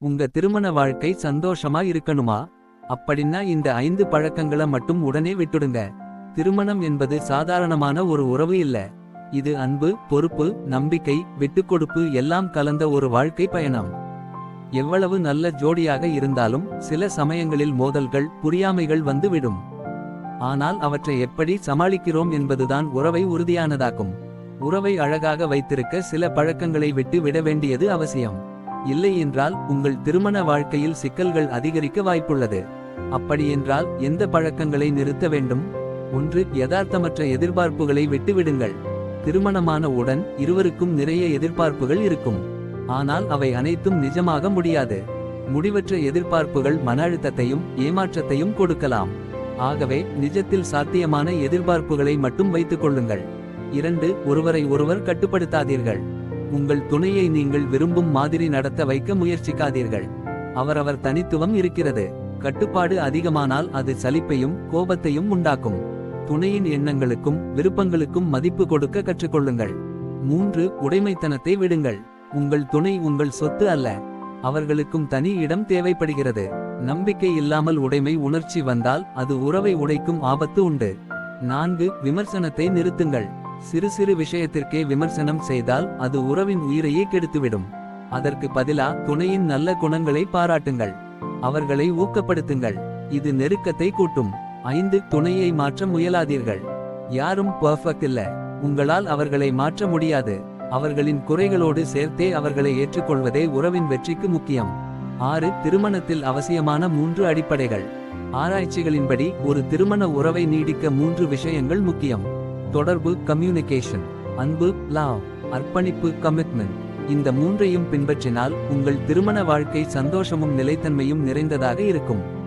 உங்க திருமண வாழ்க்கை சந்தோஷமா இருக்கணுமா? அப்படின்னா இந்த ஐந்து பழக்கங்கள மட்டும் உடனே விட்டுடுங்க. திருமணம் என்பது சாதாரணமான ஒரு உறவு இல்ல. இது அன்பு பொறுப்பு நம்பிக்கை விட்டுக்கொடுப்பு எல்லாம் கலந்த ஒரு வாழ்க்கை பயணம். எவ்வளவு நல்ல ஜோடியாக இருந்தாலும் சில சமயங்களில் மோதல்கள் புரியாமைகள் வந்துவிடும். ஆனால் அவற்றை எப்படி சமாளிக்கிறோம் என்பதுதான் உறவை உறுதியானதாக்கும். உறவை அழகாக வைத்திருக்க சில பழக்கங்களை விட்டு விட வேண்டியது அவசியம். இல்லை என்றால் உங்கள் திருமண வாழ்க்கையில் சிக்கல்கள் அதிகரிக்க வாய்ப்புள்ளது. அப்படியென்றால் எந்த பழக்கங்களை நிறுத்த வேண்டும்? ஒன்று யதார்த்தமற்ற எதிர்பார்ப்புகளை விட்டுவிடுங்கள். திருமணமான உடன் இருவருக்கும் நிறைய எதிர்பார்ப்புகள் இருக்கும். ஆனால் அவை அனைத்தும் நிஜமாக முடியாது. முடிவற்ற எதிர்பார்ப்புகள் மன அழுத்தத்தையும் ஏமாற்றத்தையும் கொடுக்கலாம். ஆகவே நிஜத்தில் சாத்தியமான எதிர்பார்ப்புகளை மட்டும் வைத்துக் கொள்ளுங்கள். இரண்டு ஒருவரை ஒருவர் கட்டுப்படுத்தாதீர்கள். உங்கள் துணையை நீங்கள் விரும்பும் மாதிரி நடத்த வைக்க முயற்சிக்காதீர்கள். அவரவர் தனித்துவம் இருக்கிறது. கட்டுப்பாடு அதிகமானால் அது சலிப்பையும் கோபத்தையும் உண்டாக்கும். துணையின் எண்ணங்களுக்கும் விருப்பங்களுக்கும் மதிப்பு கொடுக்க கற்றுக்கொள்ளுங்கள். மூன்று உடைமைத்தனத்தை விடுங்கள். உங்கள் துணை உங்கள் சொத்து அல்ல. அவர்களுக்கும் தனி இடம் தேவைப்படுகிறது. நம்பிக்கை இல்லாமல் உடைமை உணர்ச்சி வந்தால் அது உறவை உடைக்கும் ஆபத்து உண்டு. நான்கு விமர்சனத்தை நிறுத்துங்கள். சிறு சிறு விஷயத்திற்கே விமர்சனம் செய்தால் அது உறவின் உயிரையே கெடுத்துவிடும். அதற்கு பதிலா துணையின் நல்ல குணங்களை பாராட்டுங்கள். அவர்களை ஊக்கப்படுத்துங்கள். இது நெருக்கத்தை கூட்டும். ஐந்து துணையை மாற்ற முயலாதீர்கள். யாரும் பர்ஃபெக்ட் இல்ல. உங்களால் அவர்களை மாற்ற முடியாது. அவர்களின் குறைகளோடு சேர்த்தே அவர்களை ஏற்றுக்கொள்வதே உறவின் வெற்றிக்கு முக்கியம். ஆறு திருமணத்தில் அவசியமான மூன்று அடிப்படைகள். ஆராய்ச்சிகளின்படி ஒரு திருமண உறவை நீடிக்க மூன்று விஷயங்கள் முக்கியம். தொடர்பு கம்யூனிகேஷன் அன்பு லாவ் அர்ப்பணிப்பு கமிட்மெண்ட் இந்த மூன்றையும் பின்பற்றினால் உங்கள் திருமண வாழ்க்கை சந்தோஷமும் நிலைத்தன்மையும் நிறைந்ததாக இருக்கும்.